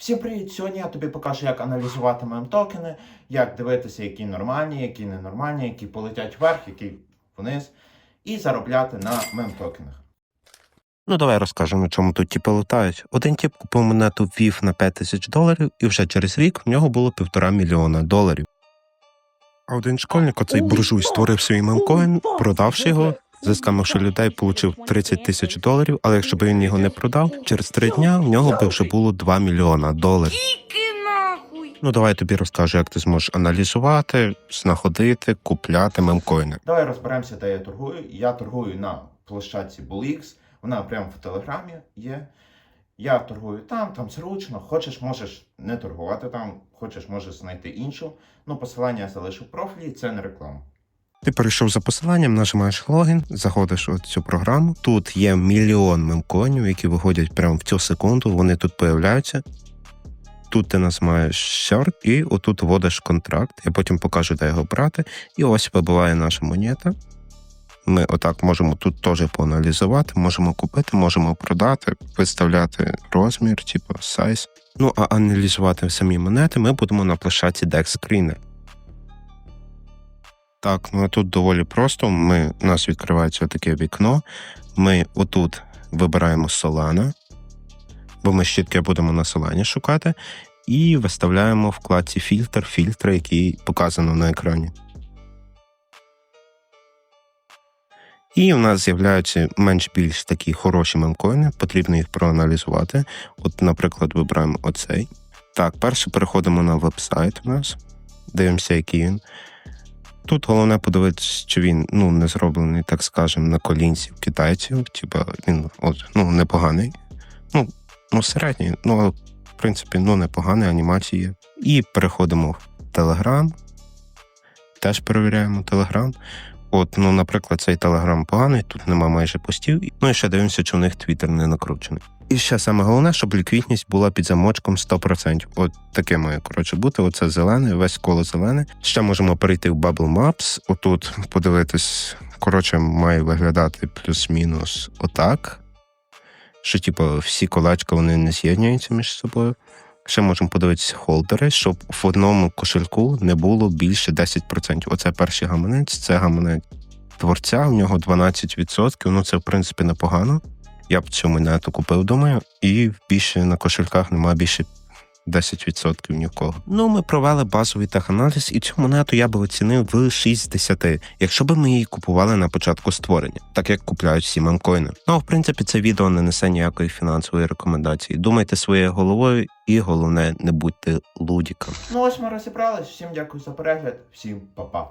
Всім привіт! Сьогодні я тобі покажу, як аналізувати мем-токени, як дивитися, які нормальні, які ненормальні, які полетять вверх, які вниз, і заробляти на мем-токенах. Ну, давай розкажемо, чому тут тіпи лутають. Один тіп купив монету VIF на 5 тисяч доларів, і вже через рік в нього було півтора мільйона доларів. А один школьник, оцей буржуй, створив свій мемкоін, продавши його, заскамивши людей, получив 30 тисяч доларів, але якщо б він його не продав, через три дня в нього би вже було 2 мільйона доларів. Ну, давай я тобі розкажу, як ти зможеш аналізувати, знаходити, купляти мемкоїни. Давай розберемося, де я торгую. Я торгую на площадці BullX, вона прямо в телеграмі є. Я торгую там, там зручно. Хочеш, можеш не торгувати там, хочеш, можеш знайти іншу. Ну, посилання я залишу в профілі, це не реклама. Ти перейшов за посиланням, нажимаєш логін, заходиш у цю програму. Тут є мільйон мемкоїнів, які виходять прямо в цю секунду. Вони тут появляються. Тут ти нажимаєш Short і отут вводиш контракт. Я потім покажу, де його брати. І ось вибиває наша монета. Ми отак можемо тут теж поаналізувати, можемо купити, можемо продати, виставляти розмір, типу сайз. Ну а аналізувати самі монети ми будемо на площадці Dex Screener. Так, ну тут доволі просто. Ми, у нас відкривається таке вікно. Ми отут вибираємо Solana, бо ми щітки будемо на Solana шукати, і виставляємо в вкладці фільтр, фільтри, який показано на екрані. І в нас з'являються менш-більш такі хороші мемкоїни, потрібно їх проаналізувати. От, наприклад, вибираємо оцей. Так, перше переходимо на веб-сайт у нас, дивимося, який він. Тут головне подивитися, чи він ну, не зроблений, так скажемо, на колінці в китайців. Типа він от, ну, непоганий. Ну, ну, середній, ну, в принципі, ну, непоганий, анімації. І переходимо в Telegram. Теж перевіряємо Telegram. От, ну, наприклад, цей Telegram поганий, тут нема майже постів. Ну і ще дивимося, чи у них Twitter не накручений. І ще саме головне, щоб ліквідність була під замочком 100%. От таке має коротше бути. Оце зелене, весь коло зелене. Ще можемо перейти в Bubble Maps. Отут подивитись. Коротше, має виглядати плюс-мінус отак. Що, типу, всі колечка вони не з'єднуються між собою. Ще можемо подивитися холдери, щоб в одному кошельку не було більше 10%. Оце перший гаманець, це гаманець творця, в нього 12%. Ну це в принципі непогано. Я б цю монету купив, думаю, і більше на кошельках немає більше 10% ні в кого. Ну, ми провели базовий теханаліз, і цю монету я би оцінив в 6 з 10, якщо б ми її купували на початку створення, так як купляють всі мемкоїни. Ну, а в принципі, це відео не несе ніякої фінансової рекомендації. Думайте своєю головою, і головне, не будьте лудіками. Ну ось ми розібрались. Всім дякую за перегляд, всім па-па.